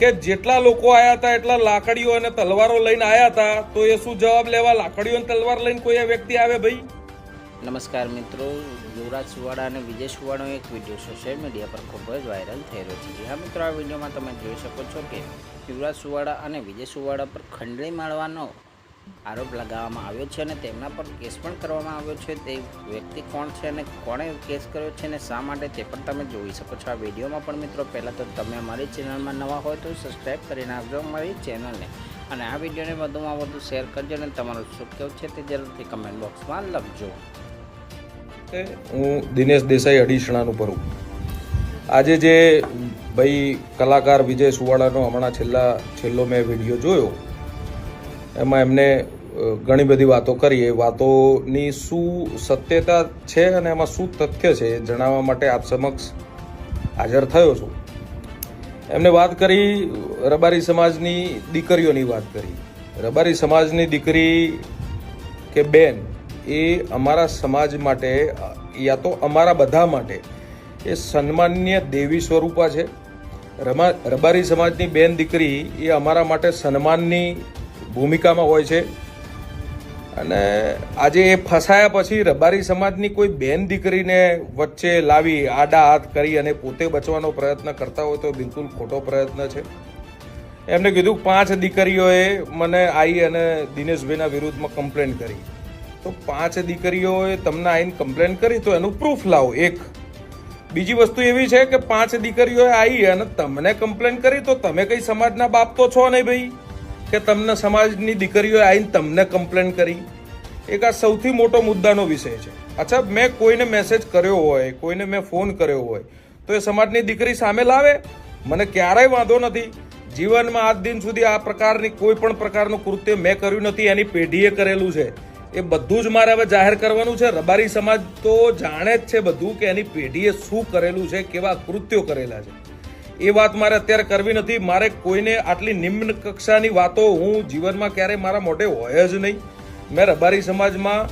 કે જેટલા લોકો આયા હતા, એટલા લાકડીઓ અને તલવારો લઈને આયા હતા, તો એ શું જવાબ લેવા લાકડીઓ અને તલવાર લઈને કોઈ વ્યક્તિ આવે ભાઈ? નમસ્કાર મિત્રો, યુવરાજ સુવાડા અને વિજય સુવાડાનો એક વીડિયો સોશિયલ મીડિયા પર ખૂબ જ વાયરલ થઈ રહ્યો છે. હા મિત્રો, આ વિડીયોમાં તમે જોઈ શકો છો કે યુવરાજ સુવાડા અને વિજય સુવાડા પર ખંડણી માળવાનો આરોપ લગાવવામાં આવ્યો છે અને તેમના પર કેસ પણ કરવામાં આવ્યો છે. તે વ્યક્તિ કોણ છે અને કોણે કેસ કર્યો છે અને શા માટે તે પણ તમે જોઈ શકો છો. આ વિડીયોમાં પણ મિત્રો પહેલાં તો તમે અમારી ચેનલમાં નવા હોય તો સબસ્ક્રાઈબ કરી નાખજો અમારી ચેનલને. અને આ વિડીયોને વધુમાં વધુ શેર કરજો અને તમારું શું કેવું છે તે જરૂરથી કમેન્ટ બોક્સમાં લખજો. હું દિનેશ દેસાઈ અઢીસણાનું ભરું. આજે જે ભાઈ કલાકાર વિજય સુવાળાનો હમણાં છેલ્લા, છેલ્લો મેં વીડિયો જોયો એમાં એમને ઘણી બધી વાતો કરી એ વાતોની શું સત્યતા છે અને એમાં શું તથ્ય છે એ જણાવવા માટે આપ સમક્ષ હાજર થયો છું. એમને વાત કરી, રબારી સમાજની દીકરીઓની વાત કરી. રબારી સમાજની દીકરી કે બેન એ અમારા સમાજ માટે, યા તો અમારા બધા માટે, એ સન્માન્ય દેવી સ્વરૂપા છે. રમા, રબારી સમાજની બેન દીકરી એ અમારા માટે સન્માનની ભૂમિકામાં હોય છે. અને આજે એ ફસાયા પછી રબારી સમાજની કોઈ બેન દીકરીને વચ્ચે લાવી આડા હાથ કરી અને પોતે બચવાનો પ્રયત્ન કરતા હોય તો બિલકુલ ખોટો પ્રયત્ન છે. એમને કીધું, પાંચ દીકરીઓએ મને આવી અને દિનેશભાઈના વિરુદ્ધમાં કમ્પ્લેન કરી. તો પાંચ દીકરીઓએ તમને આવીને કમ્પ્લેન કરી તો એનું પ્રૂફ લાવો, એક. બીજી વસ્તુ એવી છે કે પાંચ દીકરીઓએ આવી અને તમને કમ્પ્લેન કરી તો તમે કઈ સમાજના બાપ તો છો નહીં ભાઈ? કે તમને સમાજની દીકરીઓએ આવીને તમને કમ્પ્લેન કરી. એક આ સૌથી મોટો મુદ્દાનો વિષય છે. અચ્છા, મેં કોઈને મેસેજ કર્યો હોય, કોઈને મેં ફોન કર્યો હોય, તો એ સમાજની દીકરી સામે લાવે? મને ક્યારેય વાંધો નથી. જીવનમાં આજ દિન સુધી આ પ્રકારની કોઈ પણ પ્રકારનું કૃત્ય મેં કર્યું નથી, એની પેઢીએ કરેલું છે. એ બધું જ મારે હવે જાહેર કરવાનું છે. રબારી સમાજ તો જાણે જ છે બધું કે એની પેઢીએ શું કરેલું છે, કેવા કૃત્યો કરેલા છે. એ વાત મારે અત્યારે કરવી નથી. મારે કોઈને આટલી નિમ્ન કક્ષાની વાતો હું જીવનમાં ક્યારેય મારા મોઢે હોય જ નહીં. મેં રબારી સમાજમાં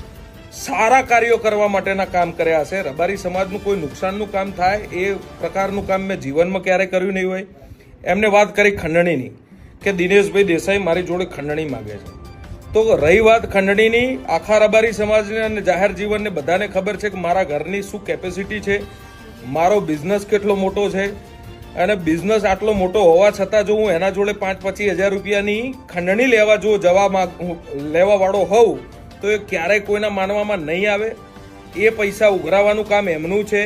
સારા કાર્યો કરવા માટેના કામ કર્યા છે. રબારી સમાજનું કોઈ નુકસાનનું કામ થાય એ પ્રકારનું કામ મેં જીવનમાં ક્યારેય કર્યું નહીં હોય. એમને વાત કરી ખંડણીની કે દિનેશભાઈ દેસાઈ મારી જોડે ખંડણી માગે છે. તો રહી વાત ખંડણીની, આખા રબારી સમાજને અને જાહેર જીવનને બધાને ખબર છે કે મારા ઘરની શું કેપેસિટી છે? મારો બિઝનેસ કેટલો મોટો છે? અને બિઝનેસ આટલો મોટો હોવા છતાં જો હું એના જોડે પાંચ પચીસ હજાર રૂપિયાની ખંડણી લેવા જો જવા માંગ લેવા વાળો હોઉં, તો એ ક્યારેય કોઈના માનવામાં નહીં આવે. એ પૈસા ઉઘરાવવાનું કામ એમનું છે.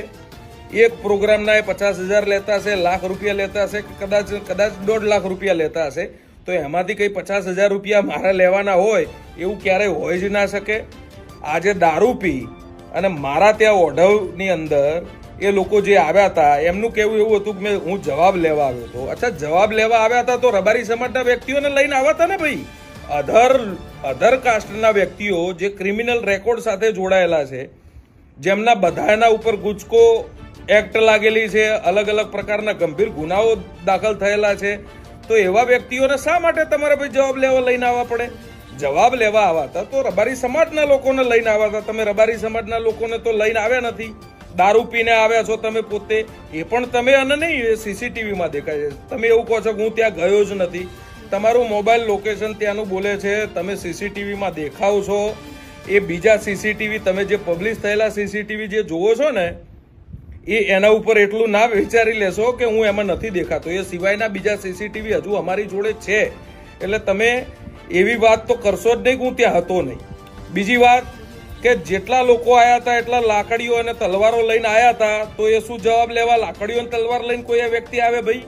એક પ્રોગ્રામના એ પચાસ હજાર લેતા હશે, લાખ રૂપિયા લેતા હશે, કે કદાચ કદાચ દોઢ લાખ રૂપિયા લેતા હશે, તો એમાંથી કંઈ પચાસ હજાર રૂપિયા મારે લેવાના હોય, એવું ક્યારેય હોય જ ના શકે. આજે દારૂ પી અને મારા ત્યાં ઓઢવની અંદર એ લોકો જે આવ્યા હતા, એમનું કેવું એવું હતું કે મેં, હું જવાબ લેવા આવ્યો હતો. અચ્છા, જવાબ લેવા આવ્યા હતા તો રબારી સમાજના વ્યક્તિઓને લઈને આવ્યા હતા ને ભાઈ? અધર અધર કાસ્ટના વ્યક્તિઓ જે ક્રિમિનલ રેકોર્ડ સાથે જોડાયેલા છે, જેમના બધાના ઉપર ગુજકો એક્ટ લાગેલી છે, અલગ અલગ પ્રકારના ગંભીર ગુનાઓ દાખલ થયેલા છે. તો એવા વ્યક્તિઓને શા માટે તમારે ભાઈ જવાબ લેવા લઈને આવવા પડે? જવાબ લેવા આવ્યા હતા તો રબારી સમાજના લોકોને લઈને આવ્યા હતા. તમે રબારી સમાજના લોકોને તો લઈને આવ્યા નથી. દારૂ પીને આવ્યા છો તમે પોતે, એ પણ તમે અને નહીં સીસીટીવીમાં દેખાય છે. તમે એવું કહો છો કે હું ત્યાં ગયો જ નથી. તમારું મોબાઈલ લોકેશન ત્યાંનું બોલે છે, તમે સીસીટીવીમાં દેખાવ છો. એ બીજા સીસીટીવી, તમે જે પબ્લિશ થયેલા સીસીટીવી જે જુઓ છો ને, એ એના ઉપર એટલું ના વિચારી લેશો કે હું એમાં નથી દેખાતો. એ સિવાયના બીજા સીસીટીવી હજુ અમારી જોડે છે. એટલે તમે એવી વાત તો કરશો જ નહીં કે હું ત્યાં હતો નહીં. બીજી વાત કે જેટલા લોકો આયા હતા, એટલા લાકડીઓ અને તલવારો લઈને આયા હતા, તો એ શું જવાબ લેવા? લાકડીઓ અને તલવાર લઈને કોઈ વ્યક્તિ આવે ભાઈ?